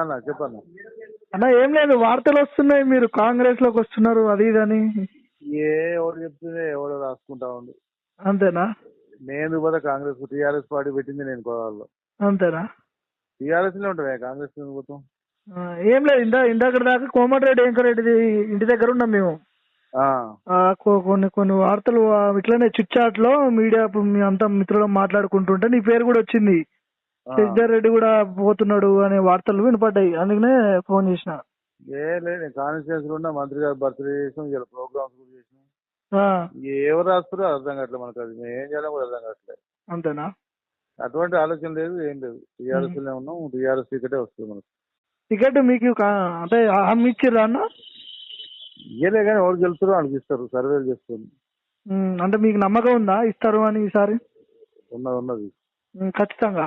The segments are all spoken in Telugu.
అన్న చెప్పన్న. అన్న ఏం లేదు వార్తలు వస్తున్నాయి మీరు కాంగ్రెస్లోకి వస్తున్నారు అది ఇది అని. ఏ ఎవరు చెప్తుందే ఎవడో రాసుకుంటా ఉండు. అంతేనా? నేను పోతే కాంగ్రెస్ టీఆర్ఎస్ పార్టీ పెట్టింది నేను కోదాల్లో అంతేనా? టీఆర్ఎస్లో ఉంటుంది కాంగ్రెస్ ఆ, ఏం లేదు ఇందా ఇందాక దాకా కోమటిరెడ్డి వెంకరెడ్డి ఇంటి దగ్గర ఉన్నాం మేము. ఆ, ఆ, కొ- కొన్ని కొన్ని వార్తలు ఇట్లనే చిట్చాట్లో మీడియా అంతా మిత్రులు మాట్లాడుకుంటుంటే నీ పేరు కూడా వచ్చింది. శశిధర్ రెడ్డి కూడా పోతున్నాడు అనే వార్తలు వినపడ్డాయి. అందుకనే ఫోన్ చేసిన. ఏ లేదు కాన్స్టిట్యూన్స్లో మంత్రి గారు బర్త్డే చేసాం ఇలా ప్రోగ్రామ్స్ కూడా చేసినాం. ఎవరు రాస్తారో అర్థం కావట్లేదు మనకు అది. మేము ఏం చేయాలో కూడా అర్థం కావట్లేదు. అంతేనా? అటువంటి ఆలోచన లేదు ఏం లేదు. టీఆర్ఎస్లోనే ఉన్నాం టీఆర్ఎస్ టికెటే వస్తుంది మనకు. టికెట్ మీకు అంటే హామీ ఇచ్చిర్రా అన్న? ఇయ్యలే కానీ ఎవరు గెలుస్తారో అనిపిస్తారు సర్వేలు చేస్తుంది అంటే మీకు నమ్మకం ఉందా ఇస్తారు అని ఈసారి? ఉన్నది ఉన్నది. ఖచ్చితంగా.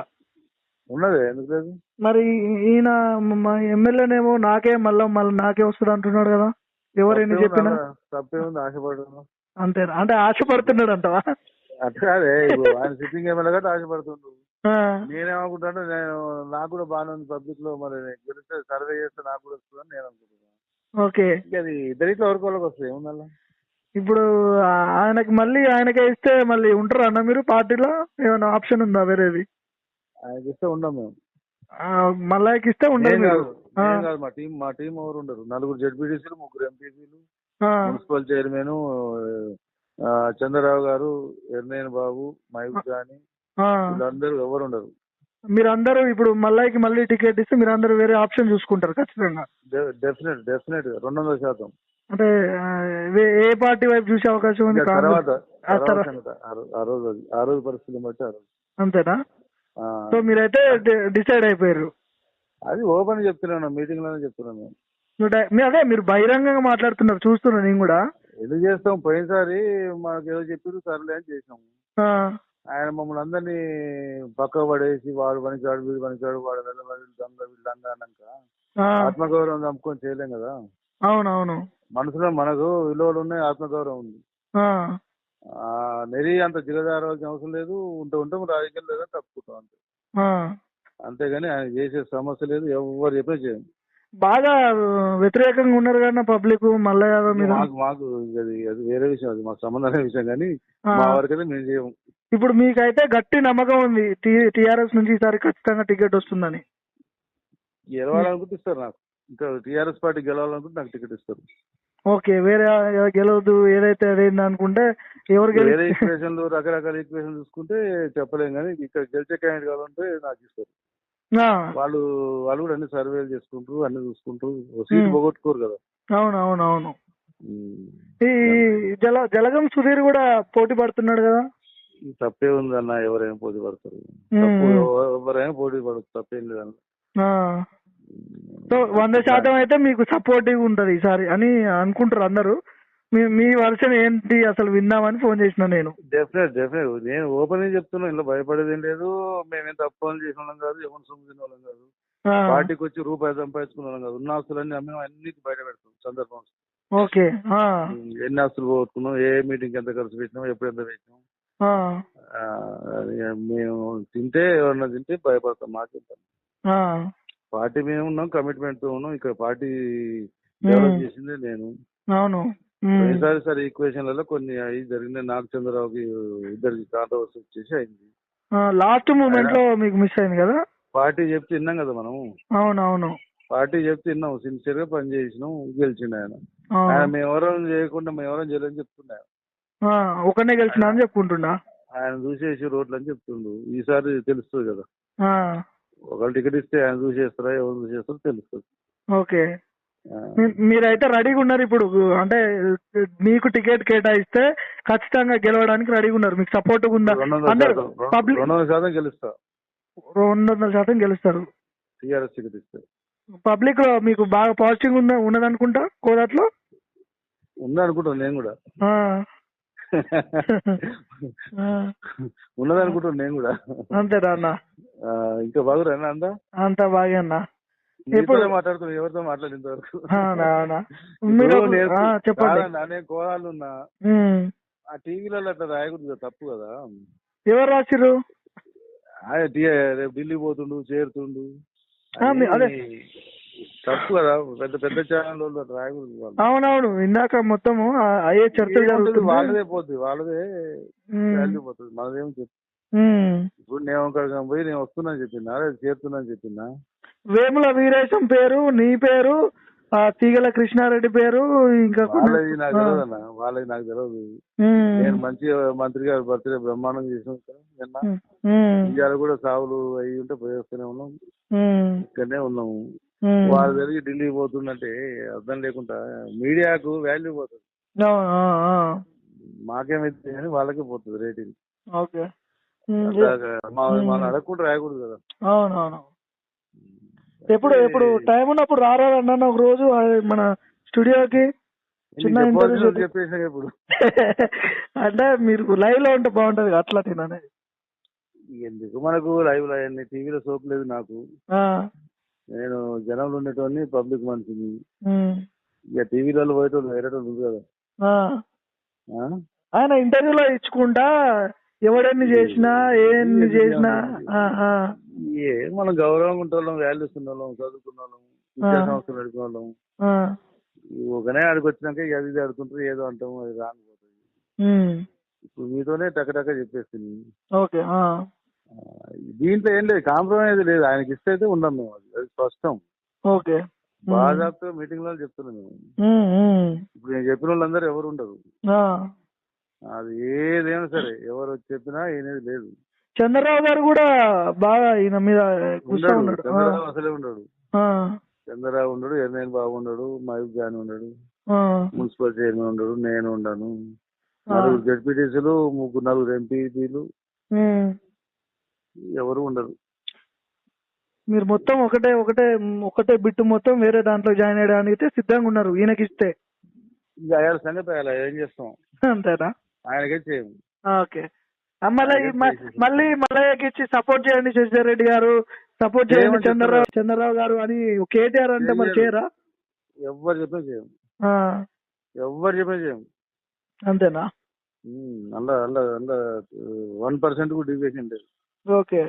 ఉన్నది ఎందుకు లేదు? మరి ఈయన మా ఎమ్మెల్యేనేమో నాకే మళ్ళా మళ్ళీ నాకే వస్తుంది అంటున్నాడు కదా? ఎవరైనా చెప్పినా? తప్పేముంది ఆశపడడం అంతేనా? అంటే ఆశపడుతున్నాడు అంటవా అట్లా కాదే ఇప్పుడు ఆయన సిట్టింగ్ ఎమ్మెల్యే కాబట్టి ఆశపడుతుండు. ఆ, నేనేమనుకుంటాను నేను నాకు కూడా బాగానే ఉంది పబ్లిక్లో మరి గెలిస్తే సర్వే చేస్తే నాకు కూడా వస్తుందని నేను అనుకుంటున్నాను ఓకే. అది ఇద్దరిట్లో వరకు వాళ్ళకి వస్తుంది ఏముందల్లా? ఇప్పుడు ఆయనకి మళ్ళీ ఆయనకే ఇస్తే మళ్ళీ ఉంటారా అన్న మీరు? పార్టీలో ఏమైనా ఆప్షన్ ఉందా వేరేది? ఆయనకి ఇస్తే ఉండం మేము. మల్లాయికి ఇస్తే ఉండదు నేను మీరు. కాదు ఆ, నేను కాదు మా టీం మా టీం ఎవరు ఉండరు. నలుగురు జడ్పీటీసీలు ముగ్గురు ఎంపీసీలు ఆ, మున్సిపల్ చైర్మన్ చంద్రరావు గారు ఎర్నేని బాబు జానీ ఆ. వీళ్ళందరూ ఎవరు ఉండరు. మీరందరూ ఇప్పుడు మల్లాయికి మళ్ళీ టికెట్ ఇస్తే మీరందరూ వేరే ఆప్షన్ చూసుకుంటారు ఖచ్చితంగా. డెఫినెట్ డెఫినెట్ రెండు వందల శాతం. అంటే ఆ, వే- ఏ పార్టీ వైపు చూసే అవకాశం ఉంది ఇంకా కాంగ్రెస్? తర్వాత ఆ తర్వాత. తర్వాత సంగతి. ఆ రో- ఆ రోజు అది ఆ రోజు పరిస్థితిని బట్టి ఆ రోజు. అంతేనా? సో మీరైతే డిసైడ్ అయిపోయారు. అది ఓపెన్ చెప్తున్నాను మీటింగ్లోనే చెప్తున్నాను అదే మీరు బహిరంగంగా మాట్లాడుతున్నారు చూస్తున్నాను నేను కూడా. ఎందుకు చేస్తాం పోయినసారి మనకు ఏదో చెప్పారు సర్లే అని చేసాం ఆ, ఆయన మమ్మల్ని అందరినీ పక్క పడేసి వాడు పనిచాడు వీడు పనిచాడు వాడు దొంగ వీడు దంగ అన్నాక ఆత్మగౌరవం చంపుకొని చేయలేం కదా. అవునవును. మనసులో మనకు విలువలు ఉన్నాయి ఆత్మగౌరవం ఉంది. నెరి అంత జిగదారాల్సిన అవసరం లేదు. ఉంటే ఉంటాం రాజకీయం లేదా తప్పుకుంటాం అంతే. అంతేగాని ఆయన చేసే సమస్య లేదు ఎవరు చెప్పే చేయం బాగా వ్యతిరేకంగా ఉన్నారు కదా పబ్లిక్ మల్ల యాదవ్ మీద. మాకు మాకు అది అది వేరే విషయం అది మాకు సంబంధం లేని విషయం కానీ. మా వరకైతే మేము చేయము. ఇప్పుడు మీకైతే గట్టి నమ్మకం ఉంది టిఆర్ఎస్ నుంచి ఈసారి ఖచ్చితంగా టికెట్ వస్తుందని. గెలవాలనుకుంటే ఇస్తారు నాకు. ఇంకా టీఆర్ఎస్ పార్టీ గెలవాలనుకుంటే నాకు టికెట్ ఇస్తారు. ఓకే వేరే గెలవదు ఏదైతే అదేంది అనుకుంటే ఎవరు వేరే ఈక్వేషన్లు రకరకాల ఈక్వేషన్ చూసుకుంటే చెప్పలేం కానీ ఇక్కడ గెలిచే క్యాండిడేట్ కావాలంటే నాకు ఇస్తారు వాళ్ళు వాళ్ళు కూడా అన్ని సర్వేలు చేసుకుంటారు అన్ని చూసుకుంటారు సీట్. పోగొట్టుకోరు కదా. అవును అవును అవును. ఈ జల జలగం సుధీర్ కూడా పోటీ పడుతున్నాడు కదా? తప్పే ఉంది అన్న ఎవరైనా పోటీ పడతారు. ఎవరైనా పోటీ పడదు తప్పేం లేదన్న. సో వంద శాతం అయితే మీకు సపోర్టివ్ ఉంటది ఈసారి అని అనుకుంటారు అందరూ. మీ మీ వర్షన్ ఏంటి అసలు విందామని ఫోన్ చేసిన నేను. Definite definite. నేను ఓపెన్ భయపడేది ఇంట్లో భయపడేది లేదు. మేమేం తప్పు చేసిన వాళ్ళం కాదు ఎవరు సొమ్ము వాళ్ళం కాదు. పార్టీకి వచ్చి రూపాయి సంపాదించుకున్న వాళ్ళం కాదు. ఉన్న ఆస్తులన్నీ అమ్మే అన్నిటి బయట పెడతాం సందర్భం ఓకే ఎన్ని ఆస్తులు పోగొట్టుకున్నాం ఏ మీటింగ్ ఎంత ఖర్చు పెట్టినాం ఎప్పుడు ఎంత పెట్టినాం. మేము తింటే ఎవరన్నా తింటే భయపడతాం మాకు పార్టీ మేము ఉన్నాం కమిట్మెంట్తో ఉన్నాం. ఇక్కడ పార్టీ డెవలప్ చేసిందే నేను. అవును. ఈసారి సరే ఈక్వేషన్లలో కొన్ని అవి జరిగినాయి. నాగ చంద్రరావుకి ఇద్దరికి కాంట్రవర్సీ వచ్చేసి అయింది. లాస్ట్ మూమెంట్లో మీకు మిస్ అయింది కదా? పార్టీ చెప్తే విన్నాం కదా మనం అవును అవును పార్టీ చెప్తే విన్నాం. సిన్సియర్గా పని చేసినాం. గెలిచిండు ఆయన. ఆయన మేము ఎవరం చేయకుండా మేము ఎవరం చేయలేదని చెప్తున్నాం ఒకనే గెలిచిన అని చెప్పుకుంటున్నా ఆయన చూసేసి రోడ్లు అని చెప్తుండు. ఈసారి తెలుస్తుంది కదా. ఒకళ్ళు టికెట్ ఇస్తే ఆయన చూసేస్తారా ఎవరు చూసేస్తారో తెలుస్తుంది. ఓకే. మీరైతే రెడీగా ఉన్నారు ఇప్పుడు అంటే మీకు టికెట్ కేటాయిస్తే ఖచ్చితంగా గెలవడానికి రెడీగా ఉన్నారు. మీకు సపోర్ట్ ఉందా? అందరు పబ్లిక్ రెండు వందల శాతం గెలుస్తా. రెండు వందల శాతం గెలుస్తారు. టీఆర్ఎస్ టికెట్ ఇస్తే. పబ్లిక్లో మీకు బాగా పాజిటివ్ ఉన్న ఉన్నదనుకుంటా కోదాట్లో? ఉంది అనుకుంటాను నేను కూడా. ఉన్నది నేను కూడా. అంతేనా అన్న ఇంకా బాగురా అందా అంతా? బాగా అన్న. ఎప్పుడు మాట్లాడుతున్నా ఎవరితో మాట్లాడినంత వరకు చెప్పండి. నేను. ఆ టీవీలలో అట్లా రాయకూడదు తప్పు కదా? ఎవరు టీ- రేపు ఢిల్లీ పోతుండు చేరుతుండు. అదే. తప్పు కదా పెద్ద పెద్ద ఛానల్ వాళ్ళు అట్లా రాయకూడదు. అవునవును ఇందాక మొత్తము అయ్యే చర్చ వాళ్ళదే పోతుంది వాళ్ళదే పోతుంది. మనదేం చెప్పు ఉమ్. ఇప్పుడు నేను ఒకరికి పోయి నేను వస్తున్నా చెప్పినా లేదా చేరుతున్నా చెప్పినా? వేముల వీరేశం పేరు నీ పేరు ఆ తీగల కృష్ణారెడ్డి పేరు ఇంకా వాళ్ళది నాకు తెలియదు అన్న వాళ్ళది నాకు తెలియదు నేను మంచి మంత్రి గారి బర్త్డే బ్రహ్మాండం చేసిన నిన్న. ఇవాళ కూడా సావులు అయ్యి ఉంటే పోయేస్తూనే ఉన్నాం. ఇక్కడనే ఉన్నాము. వాళ్ళు జరిగి ఢిల్లీ పోతుందంటే అర్థం లేకుండా మీడియాకు వాల్యూ పోతుంది. మాకేమైతే వాళ్ళకే పోతుంది రేటింగ్. ఓకే. మనం అడగకుండా రాయకూడదు కదా. అవునవును. ఎప్పుడు ఎప్పుడు టైం ఉన్నప్పుడు రారా అన్న ఒక రోజు మన స్టూడియోకి చిన్న ఇంటర్వ్యూ వాళ్ళు చెప్పేసినా ఇప్పుడు అంటే మీరు లైవ్లో ఉంటే బాగుంటది అట్లా తిననేది ఎందుకు మనకు లైవ్లో అన్ని టీవీలో సోప్ లేదు నాకు. నేను జనంలో ఉండేటోని పబ్లిక్ మనిషిని. ఇక టీవీలలో పోయేటోళ్ళు వేరేటోళ్ళు ఉంది కదా? ఆయన ఇంటర్వ్యూలో ఇచ్చుకుంటా ఎవడెన్ని చేసినా ఎన్ని చేసినా ఏ మనం గౌరవంగా ఉంటోళ్ళం వాల్యూస్ ఉన్నోళ్ళం చదువుకున్న వాళ్ళం విద్యా సంస్థలు నడిపిన వాళ్ళం ఆ, ఒకనే ఆడికి వచ్చినాక అది ఆడుతుంటారు ఏదో అంటాం అది రానిపోతుంది ఇప్పుడు మీతోనే టకటక చెప్పేస్తుంది ఓకే దీంట్లో ఏం లేదు కాంప్రమైజ్ లేదు ఆయనకి ఇస్తే అయితే ఉండం మేము అది అది స్పష్టం. ఓకే. బాగా మీటింగ్లో చెప్తున్నాం మేము. ఇప్పుడు నేను చెప్పిన వాళ్ళందరూ ఎవరు ఉండరు. అది ఏదైనా సరే ఎవరు చెప్పినా ఏనేది లేదు. చంద్రరావు గారు కూడా బాగా ఈయన మీద ఉన్నాడు చంద్రరావు అసలే ఉండడు. చంద్రరావు ఉండడు ఎర్నేని బాబు ఉండడు మహబూబ్ జాన్ ఉండడు మున్సిపల్ చైర్మన్ ఉండడు నేను ఉండను. నలుగురు జడ్పీటీసీలు ముగ్గురు నలుగురు ఎంపీపీలు. ఎవరు ఉండరు. మీరు మొత్తం ఒకటే ఒకటే ఒకటే బిట్టు మొత్తం వేరే దాంట్లో జాయిన్ అయ్యడానికి సిద్ధంగా ఉన్నారు ఈయనకి ఇస్తే సంగతి ఏం చేస్తాం? అంతేనా? ఆయనకే ఓకే. మళ్ళీ మళ్ళీ మల్లయ్యకి ఇచ్చి సపోర్ట్ చేయండి శశిధర్ రెడ్డి గారు. సపోర్ట్ చేయండి చంద్రరావు చంద్రరావు గారు అని కేటీఆర్ అంటే మరి చేయరు. ఎవ్వరు చెప్పినా చేయము ఆ, ఎవ్వరు చెప్పినా చేయము అంతేనా? అలా అలా అలా వన్ పర్సెంట్ కూడా డివియేషన్ లేదు. ఓకే.